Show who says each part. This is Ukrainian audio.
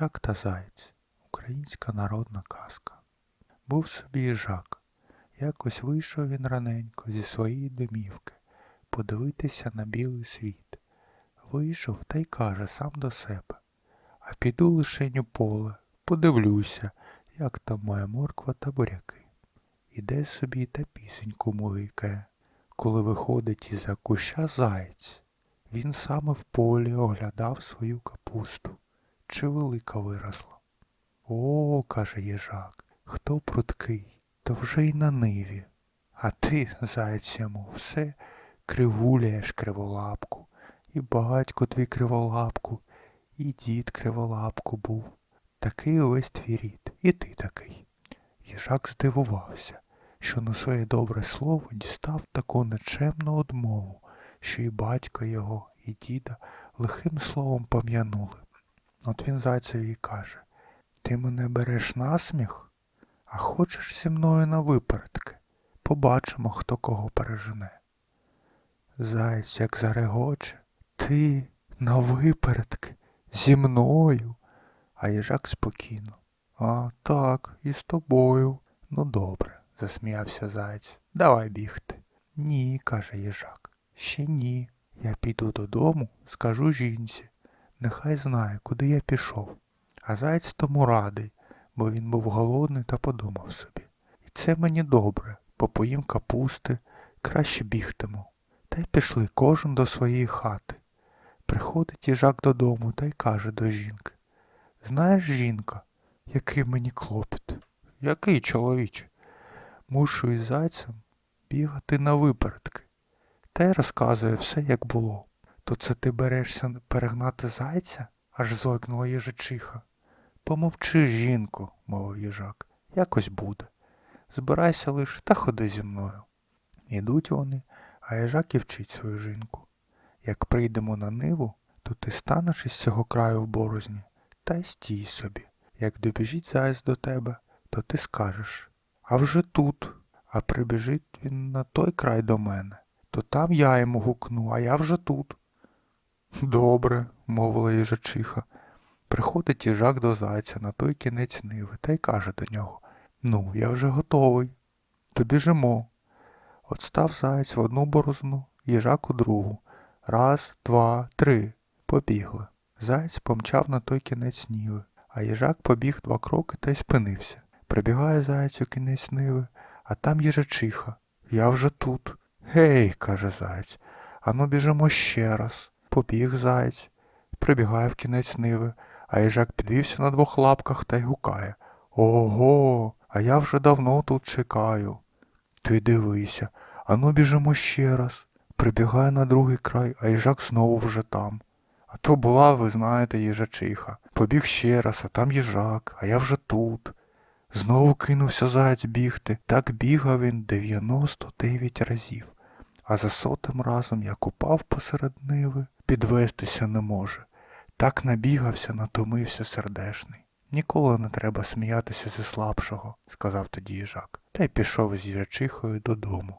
Speaker 1: Їжак та заєць. Українська народна казка. Був собі їжак. Якось вийшов він раненько зі своєї домівки подивитися на білий світ. Вийшов та й каже сам до себе. А піду лишень у поле, подивлюся, як там моя морква та буряки. Іде собі та пісеньку мугикає. Коли виходить із-за куща заєць, він саме в полі оглядав свою капусту. Чи велика виросла? О, каже їжак, хто пруткий, то вже й на ниві. А ти, заєць йому, все кривуляєш криволапку. І батько твій криволапку, і дід криволапку був. Такий увесь твій рід, і ти такий. Їжак здивувався, що на своє добре слово дістав таку нечемну одмову, що і батько його, і діда лихим словом пом'янули. От він зайцеві каже, ти мене береш на сміх, а хочеш зі мною на випередки. Побачимо, хто кого пережене. Заєць як зарегоче, ти на випередки зі мною. А їжак спокійно. А так, і з тобою. Ну добре, засміявся заєць. Давай бігти. Ні, каже їжак. Ще ні. Я піду додому, скажу жінці. Нехай знає, куди я пішов. А заєць тому радий, бо він був голодний та подумав собі. І це мені добре, бо поїм капусти, краще бігтиму. Та й пішли кожен до своєї хати. Приходить їжак додому та й каже до жінки. Знаєш, жінка, який мені клопіт? Який чоловіче? Мушу із зайцем бігати на випередки. Та й розказує все, як було. То це ти берешся перегнати зайця? аж зойкнула їжачиха. Помовчи, жінко, мовив їжак, якось буде. Збирайся лиш та ходи зі мною. Ідуть вони, а їжак і вчить свою жінку. Як прийдемо на ниву, то ти станеш із цього краю в борозні, та й стій собі. Як добіжить заяць до тебе, то ти скажеш А вже тут. А прибіжить він на той край до мене, то там я йому гукну, а я вже тут. Добре, мовила їжачиха. Приходить їжак до зайця на той кінець ниви та й каже до нього Ну, я вже готовий. То біжимо. От став заєць в одну борозну, їжак у другу. Раз, два, три. Побігли. Заєць помчав на той кінець ніви, а їжак побіг два кроки та й спинився. Прибігає заєць у кінець ниви, а там їжачиха. Я вже тут. Гей, каже заєць, ану біжимо ще раз. Побіг заєць, прибігає в кінець ниви, а їжак підвівся на двох лапках та й гукає. Ого, а я вже давно тут чекаю. Ти дивися, ану біжимо ще раз. Прибігає на другий край, а їжак знову вже там. А то була, ви знаєте, їжачиха. Побіг ще раз, а там їжак, а я вже тут. Знову кинувся заяць бігти. Так бігав він 99 разів. А за сотим разом як упав посеред ниви, підвестися не може. Так набігався, натомився сердешний. Ніколи не треба сміятися зі слабшого, сказав тоді їжак, та й пішов із їжачихою додому.